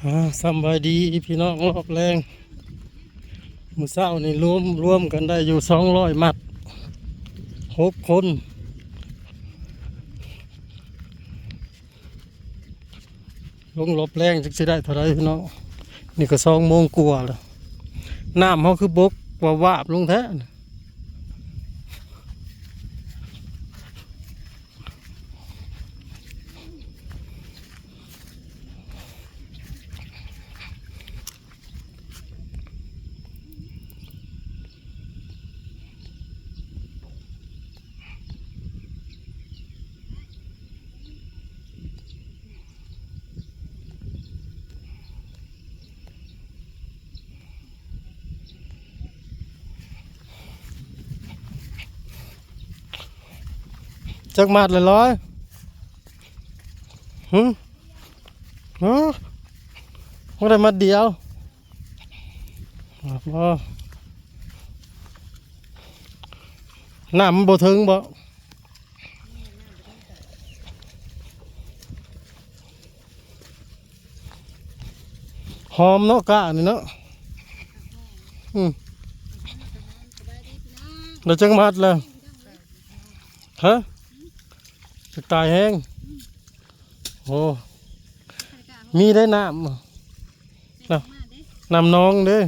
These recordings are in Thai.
สบายดีพี่น้องรอบแรงมือเศร้านี่รวมรวมกันได้อยู่สองร้อยมัดหกคน ลงรอบแรงจักสิได้เท่าไรพี่น้องนี่ก็สองโมงกว่าแล้วน้ำเขาคือบกว่าวาบลงแท้ จักมัดเลยร้อยหึฮะว่าได้มัดเดียวอะบ่น้ำมันบ่ถึงบ่หอมเนาะกะนี่เนาะอืมเดี๋ยวจังมัดแล้วฮะ จะตายแห้งโอ้มีได้น้ำบ่น้ำน้ำน้องเด้อ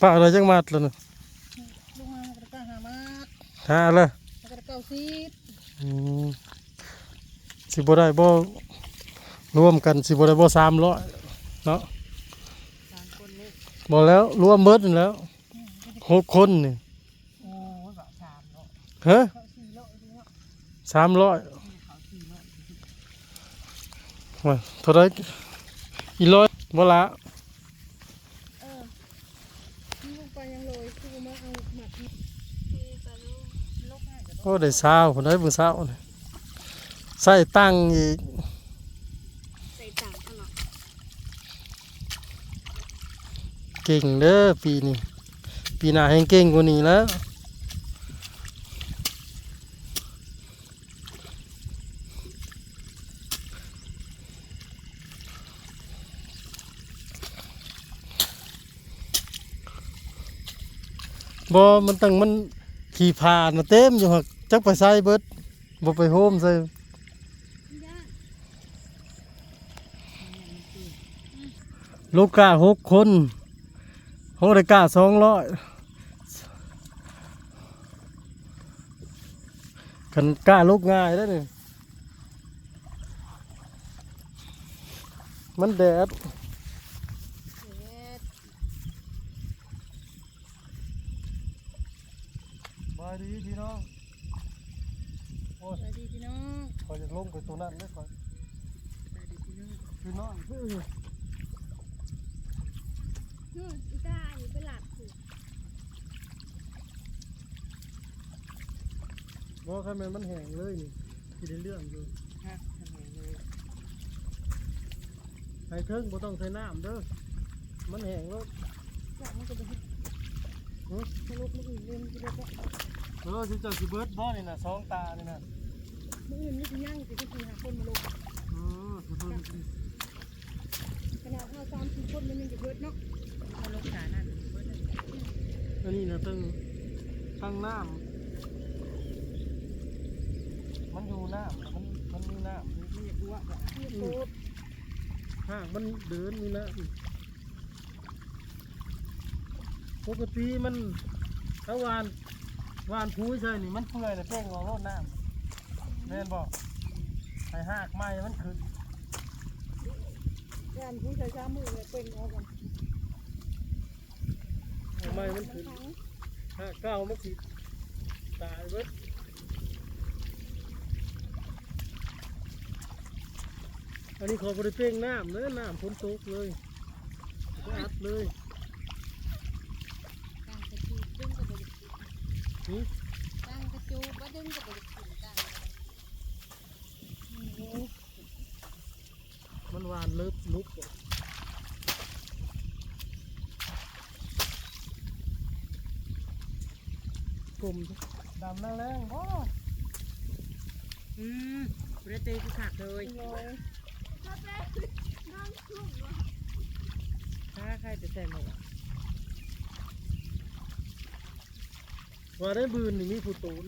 ป้าอะไรจังมัดแล้วนะลงมากระตาหามาหาเลยกระเก้าสิบอืมสิบ่ได้บ่รวมกันสิบ่ได้บ่สามร้อยเนาะสามคนนี่บ่แล้วรวมเบิดนั่นแล้ว หกคนนี่โอ้ยแบบสามเนาะฮะเขาสี่โลเนาะสามร้อยเขาสี่โลว่าเท่าไรอีร้อยบ่ละเออนี่ลงไปยังโรยคือมาเอาหมัดนี่คือปลาลูกลูกง่ายโอ้ได้สาวคนได้เบิ่งสาวนี่ใส่ตั้งอีกใส่ต่างตลอดเก่งเด้อปีนี้ ปีหน้าแห่งเก่งกว่านี้แล้วบ่มันตั้งมันขี่ผ่านมาเต็มอยู่หักจักไปใส่เบิดบ่ไปโฮมใส่ลูกกาหกคน โฮได้กาสองร้อยกันกล้าลูกง่ายได้อนี่มันแดดเอ็ดบายดีพี่น้องโอ้ยสวัสดีพี่น้องคอยจะลงไปตรงนั้นเลยคอยสวัสดีพี่น้องพี่น้อง นู่นอีตาอยู่เป็นหลักสิ บอกให้มันมันแห้งเลยนี่ที่ได้เรื่องอยู่ฮะทำไมเลยไอ้เทิงบ่ต้องใส่น้ำเด้อมันแห้งแล้วอยากมันจะไปให้สรุปมันอื่นเล่นที่เด็กว่าเออสิเจ้าสิเบิดบ่นี่น่ะสองตานี่น่ะมันอื่นนี่คือย่างจะไปสี่หาคนมาลงเออสิเบิดขนาดห้าสามสี่คนมันยังจะเบิดเนาะมาลงสานั่นเบิดเลยอันนี้น่ะตั้งตั้งน้ำมั นอยู่น้ำมันมันมีน้ำมันอยากรู้ว่าแบบเทียบโตดหากมันเดินมีน้ำปกติมันถ้าวานวานพุ้ยใส่นี่มันเปื่อยแล้วเป้งออกรดน้ำแม่นบ่ไอ้หากไม้มันขึ้นงานผู้ชายช้ามือเลยเป็นเอากันทำไมมันขึ้นหากเก้ามันสิตายเบิด อันนี้ขอบริเป้งน้ำเลยน้ำพ้นตกเลยก็อัดเลยตั้งกระจูดึงกับบริกินนี่ตั้งกระจูบ่ดึงกับบริกินตั้งมันหวานเลิบลุกออกกลมดำแรงๆบ่อืมบริตีคือขาดเลยลอย ถ้าใครจะใส่หมวกว่าได้บืนนี่มีผู้ตูน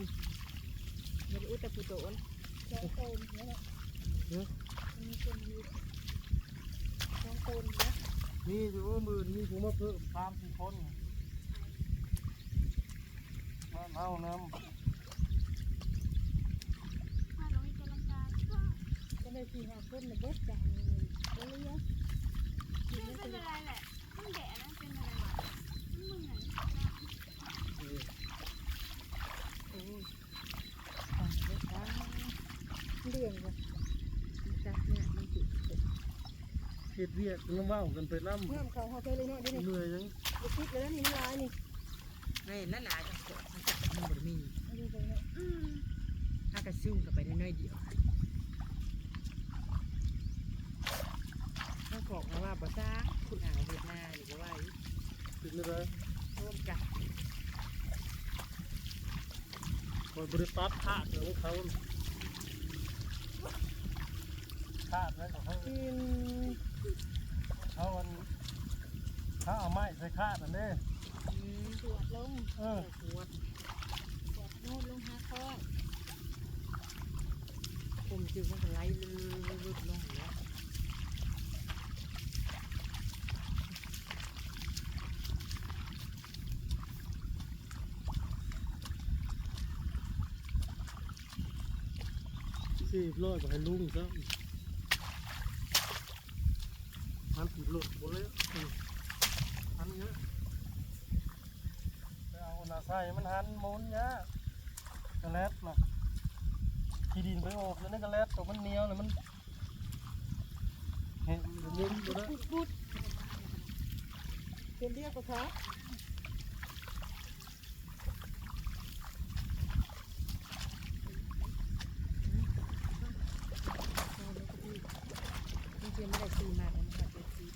มันอุตตะปุโตนสองคนเนี่ยนะเนาะมีคนอยู่สองคนนะมีอยู่ว่าบืนมีผู้มาเพิ่มตามสี่คนมาเอาน้ก็ ได้สี่ห้าคนนะเบิดจานเลยโอ้ยเยอะไม่เป็นไรแหละต้องแดดนะเป็นอะไรวะมันมึงไหนโอ้ยฟังได้ฟังเรื่องวะจักเนี่ยมันจุดำเฮ็ดเวียกน้ำเว้ากันไปน้ำน้ำเขาเขาไปเลยเนาะเดี๋ยวนี้เหนื่อยยังเดี๋ยวคิดเลยนะนี่มันลายนี่ไม่ละลายจังเกิดมันจับมันบ่ได้มีเอาดูไปเนาะอืมถ้ากระซุ่มกับไปได้น้อยเดียว ถ้าบอกมาว่าบ่ซ่าคุณอ่าวเวียดนามหรือว่าติดไม่ได้ร่วมกันคอยบริตัดขาดของเขาขาดแล้วของเขากินเขาอันเขาเอาไม้ใส่ขาดอันนี้ตรวจลงเออหัวตรวจโน่นลงหาคอยผมจึงมันก็ไหลลืดลงแล้ว สี่ร้อยกว่าให้ลุงซะพันติดหลุดหมดเลยอืมพันเยอะไปเอาหน้าใส่มันหันหมุนเยอะกระแลดนะขี้ดินไปโอบแล้วนี่กระแลดตัวมันเหนียวเลยมันเห็นมุนหมดเลยพูดพูดเป็นเรียกกรับจริงๆไม่ได้ซื้อมาแล้วนะคะเป็นซื้อ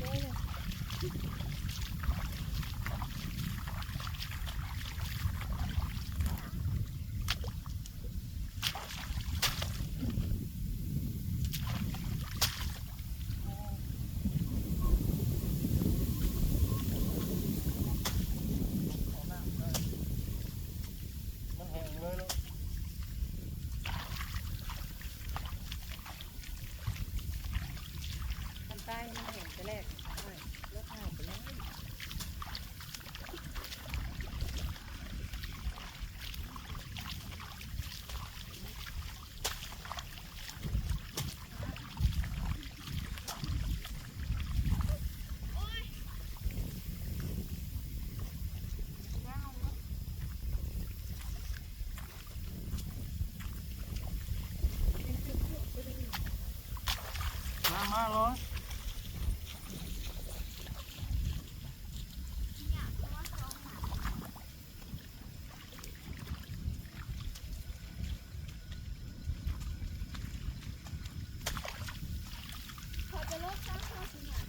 ได้เลย มันแห้งเลยแล้ว ทำใต้มันเห็น แรกไม่แล้วข้าวไปแล้วมามาเลย ขอจะลดค่าข้าวสิหน่อย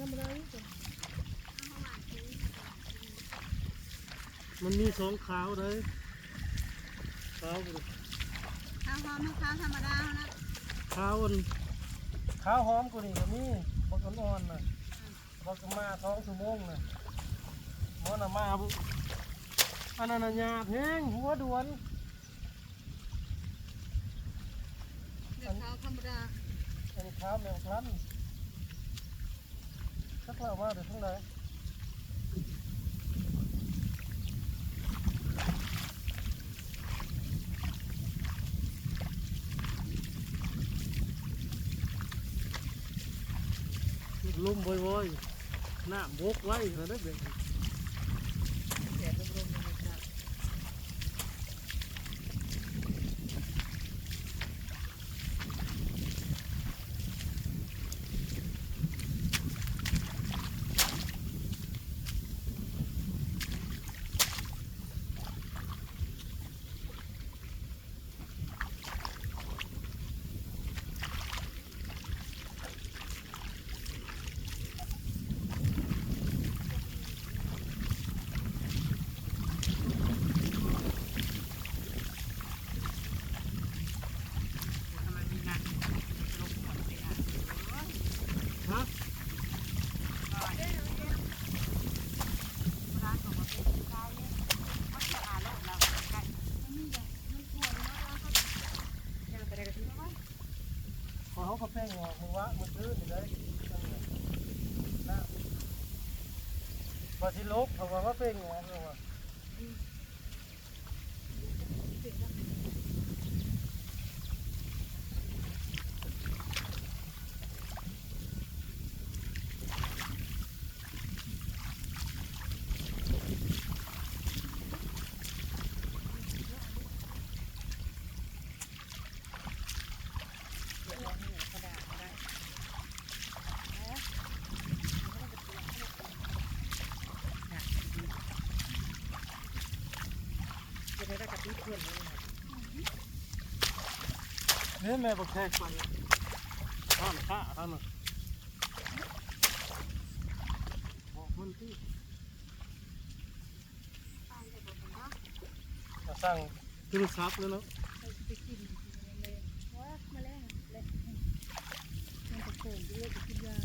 ธรร มดานี่จ้ะมันมีสองขาวเลยขาวข้าวหอมไม่ข้าวธรรมดาเท่านะขาวอันขาวหอมกว่านี่ก็มีบักอ่อนๆน่ะบักมาสองชั่วโมงน่ะหมอน่ะมาบุอันนั้นน่ะหยาบแห้งหัวด่วนเด็กขาวธรรมดาอันนี้ขาวแมวพลันสักเล่ามาเดี๋ยวทั้งไหนลุ่มบ่อยๆน้ำ บกไว้แล้วได้เด็กแดดลมๆเลยจ้ะ ทำไมมีงานลงหมดเลยอะ ฮะ ร้านของมันเป็นใกล้มันจะอ่านแล้วเราใกล้ ย่างไปได้กะทิ พอเขาก็แป้งออกมือวะมือตื้นอยู่เพอที่ลบเขาก็ว่าแป้งออกเลยว่ะจะได้กะทิเพื่อนเลย เนี่ยแม่บอกแค่ไปท่านข้าท่านน่ะบอกมันที่จะสร้างโทรศัพท์เลยเนาะว้ามาแล้วเลยมันจะโผล่ด้วยจะกินยา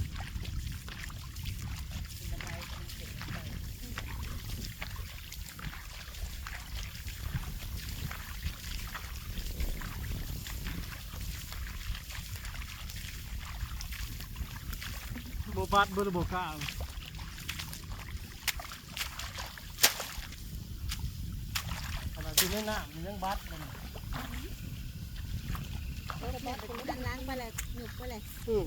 เป็นอะไรเป็นเสร็จไป โบบัดเบอร์โบกล้าขนาดที่ไม่น้ำมันยังบัดมันล้างไปเลยหนุกไปเลยอืม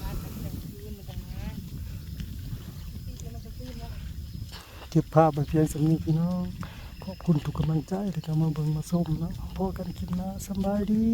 บ้านมันเป็นคืนมันจะงานเก็บภาพไปเพียงสำนีพี่น้องขอบคุณทุกกำลังใจที่เข้ามาเบิ่งมาส้มเนาะพอกันคลิปหน้าสำบายดี